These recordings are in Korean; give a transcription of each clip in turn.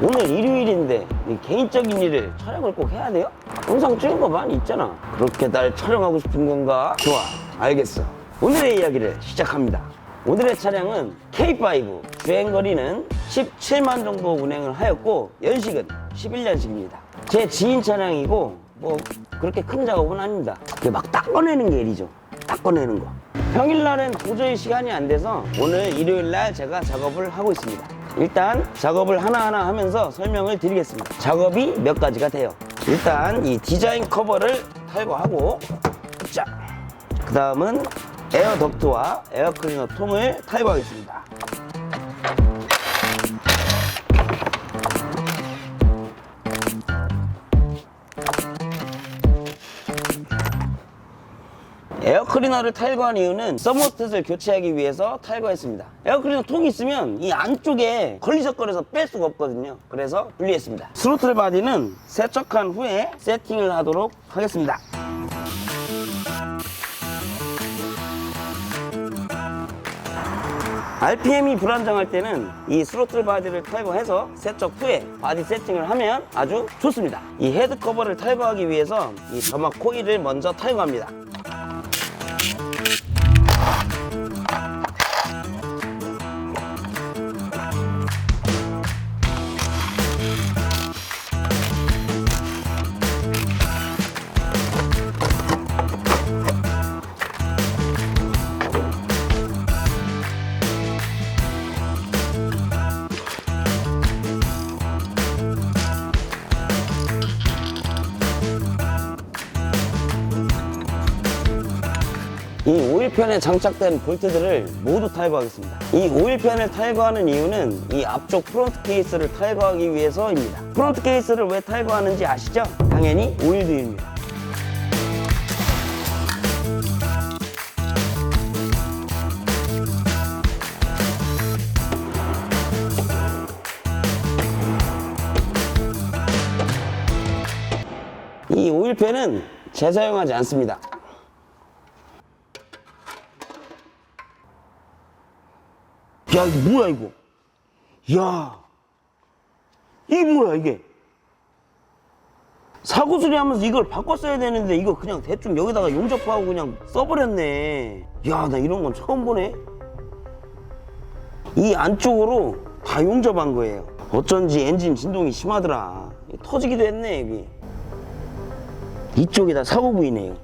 오늘 일요일인데 이 개인적인 일을 촬영을 꼭 해야 돼요? 영상 찍은 거 많이 있잖아. 그렇게 날 촬영하고 싶은 건가? 좋아, 알겠어. 오늘의 이야기를 시작합니다. 오늘의 차량은 K5 주행거리는 17만 정도 운행을 하였고 연식은 11년식입니다. 제 지인 차량이고 뭐 그렇게 큰 작업은 아닙니다. 막 닦아내는 게 일이죠. 닦아내는 거. 평일날엔 도저히 시간이 안 돼서 오늘 일요일날 제가 작업을 하고 있습니다. 일단 작업을 하나하나 하면서 설명을 드리겠습니다. 작업이 몇 가지가 돼요. 일단 이 디자인 커버를 탈거하고 자, 그 다음은 에어 덕트와 에어 클리너 통을 탈거하겠습니다. 에어 클리너를 탈거한 이유는 서머스탯을 교체하기 위해서 탈거했습니다. 에어 클리너 통이 있으면 이 안쪽에 걸리적거려서 뺄 수가 없거든요. 그래서 분리했습니다. 스로틀 바디는 세척한 후에 세팅을 하도록 하겠습니다. RPM이 불안정할 때는 이 스로틀 바디를 탈거해서 세척 후에 바디 세팅을 하면 아주 좋습니다. 이 헤드 커버를 탈거하기 위해서 이 점막 코일을 먼저 탈거합니다. 이 오일팬에 장착된 볼트들을 모두 탈거하겠습니다. 이 오일팬을 탈거하는 이유는 이 앞쪽 프론트 케이스를 탈거하기 위해서입니다. 프론트 케이스를 왜 탈거하는지 아시죠? 당연히 오일드입니다. 이 오일팬은 재사용하지 않습니다. 야, 이거 뭐야, 이거? 야, 이게 뭐야, 이게? 사고 수리 하면서 이걸 바꿨어야 되는데, 이거 그냥 대충 여기다가 용접하고 그냥 써버렸네. 야, 나 이런 건 처음 보네. 이 안쪽으로 다 용접한 거예요. 어쩐지 엔진 진동이 심하더라. 터지기도 했네, 여기. 이쪽이 다 사고 부위네요.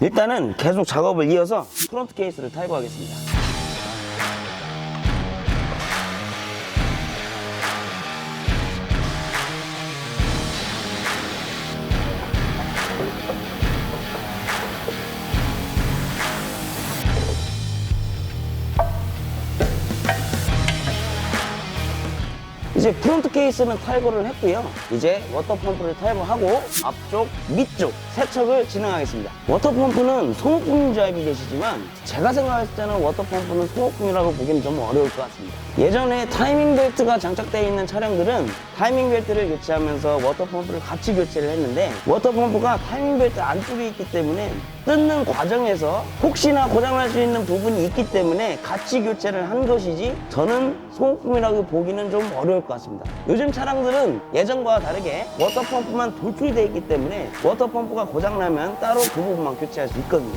일단은 계속 작업을 이어서 프론트 케이스를 탈거하겠습니다. 이제 프론트 케이스는 탈거를 했고요. 이제 워터펌프를 탈거하고 앞쪽, 밑쪽 세척을 진행하겠습니다. 워터펌프는 소모품인 줄 알고 계시지만 제가 생각했을 때는 워터펌프는 소모품이라고 보기는 좀 어려울 것 같습니다. 예전에 타이밍 벨트가 장착되어 있는 차량들은 타이밍 벨트를 교체하면서 워터펌프를 같이 교체를 했는데 워터펌프가 타이밍 벨트 안쪽에 있기 때문에 뜯는 과정에서 혹시나 고장날 수 있는 부분이 있기 때문에 같이 교체를 한 것이지 저는 소모품이라고 보기는 좀 어려울 것 같습니다. 요즘 차량들은 예전과 다르게 워터펌프만 돌출되어 있기 때문에 워터펌프가 고장나면 따로 그 부분만 교체할 수 있거든요.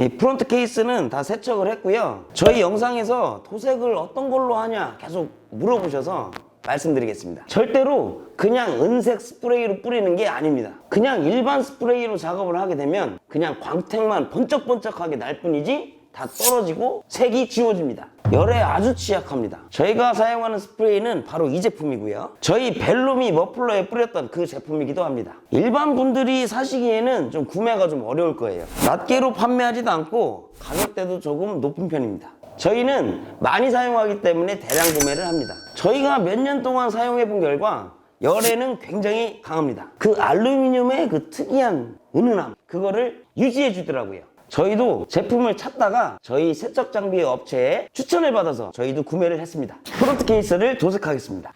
이 프론트 케이스는 다 세척을 했고요. 저희 영상에서 도색을 어떤 걸로 하냐 계속 물어보셔서 말씀드리겠습니다. 절대로 그냥 은색 스프레이로 뿌리는 게 아닙니다. 그냥 일반 스프레이로 작업을 하게 되면 그냥 광택만 번쩍번쩍하게 날 뿐이지 다 떨어지고 색이 지워집니다. 열에 아주 취약합니다. 저희가 사용하는 스프레이는 바로 이 제품이고요. 저희 벨룸이 머플러에 뿌렸던 그 제품이기도 합니다. 일반 분들이 사시기에는 좀 구매가 좀 어려울 거예요. 낱개로 판매하지도 않고 가격대도 조금 높은 편입니다. 저희는 많이 사용하기 때문에 대량 구매를 합니다. 저희가 몇 년 동안 사용해 본 결과 열에는 굉장히 강합니다. 그 알루미늄의 그 특이한 은은함, 그거를 유지해 주더라고요. 저희도 제품을 찾다가 저희 세척 장비 업체에 추천을 받아서 저희도 구매를 했습니다. 프론트 케이스를 도색하겠습니다.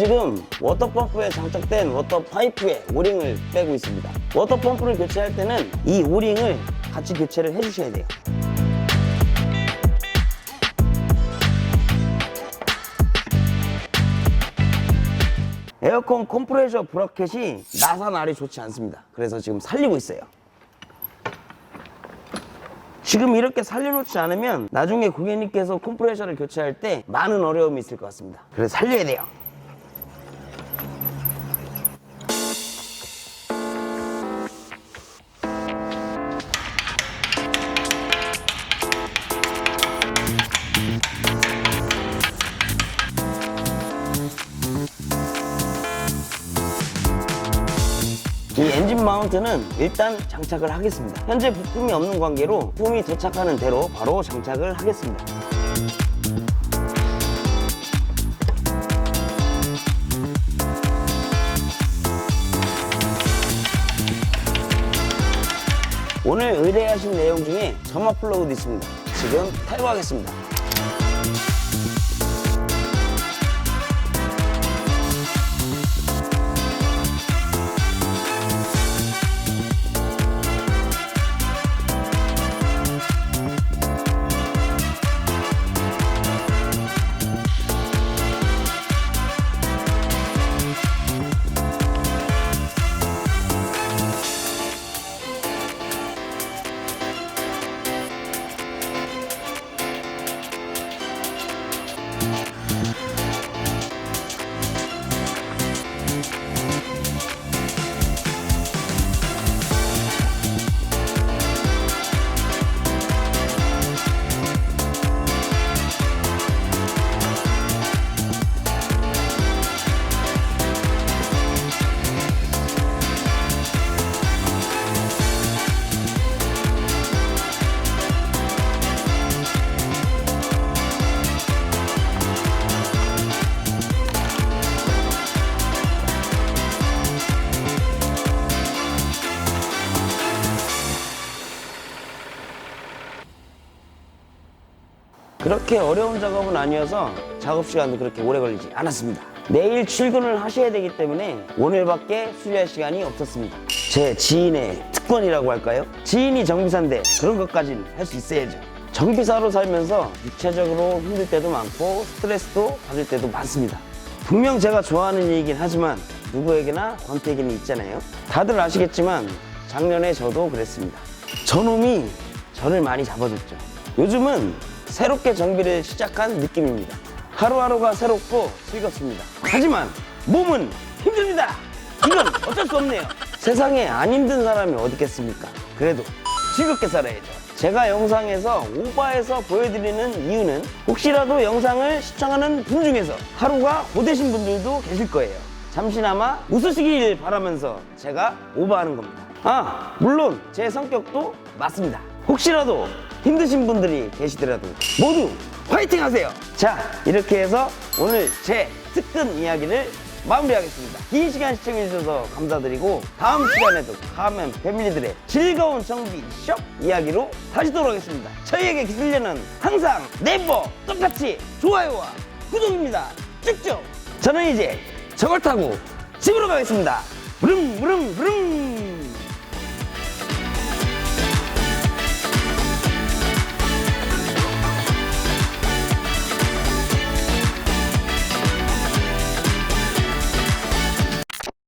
지금 워터펌프에 장착된 워터파이프에 오링을 빼고 있습니다. 워터펌프를 교체할 때는 이 오링을 같이 교체를 해주셔야 돼요. 에어컨 컴프레셔 브라켓이 나사날이 좋지 않습니다. 그래서 지금 살리고 있어요. 지금 이렇게 살려놓지 않으면 나중에 고객님께서 컴프레셔를 교체할 때 많은 어려움이 있을 것 같습니다. 그래서 살려야 돼요. 이 엔진 마운트는 일단 장착을 하겠습니다. 현재 부품이 없는 관계로 부품이 도착하는 대로 바로 장착을 하겠습니다. 오늘 의뢰하신 내용 중에 점화 플러그도 있습니다. 지금 탈거하겠습니다. 그렇게 어려운 작업은 아니어서 작업 시간도 그렇게 오래 걸리지 않았습니다. 내일 출근을 하셔야 되기 때문에 오늘밖에 수리할 시간이 없었습니다. 제 지인의 특권이라고 할까요? 지인이 정비사인데 그런 것까지는 할 수 있어야죠. 정비사로 살면서 육체적으로 힘들 때도 많고 스트레스도 받을 때도 많습니다. 분명 제가 좋아하는 일이긴 하지만 누구에게나 권태기는 있잖아요. 다들 아시겠지만 작년에 저도 그랬습니다. 저놈이 저를 많이 잡아줬죠. 요즘은 새롭게 정비를 시작한 느낌입니다. 하루하루가 새롭고 즐겁습니다. 하지만 몸은 힘듭니다. 이건 어쩔 수 없네요. 세상에 안 힘든 사람이 어디 있겠습니까? 그래도 즐겁게 살아야죠. 제가 영상에서 오바해서 보여드리는 이유는 혹시라도 영상을 시청하는 분 중에서 하루가 고되신 분들도 계실 거예요. 잠시나마 웃으시길 바라면서 제가 오버하는 겁니다. 아, 물론 제 성격도 맞습니다. 혹시라도 힘드신 분들이 계시더라도 모두 화이팅 하세요! 자, 이렇게 해서 오늘 제 특근 이야기를 마무리하겠습니다. 긴 시간 시청해주셔서 감사드리고 다음 시간에도 카멘 패밀리들의 즐거운 정비 숍 이야기로 다시 돌아오겠습니다. 저희에게 기술려는 항상 네버 똑같이 좋아요와 구독입니다. 쭉쭉! 저는 이제 저걸 타고 집으로 가겠습니다. 부릉 부릉 부릉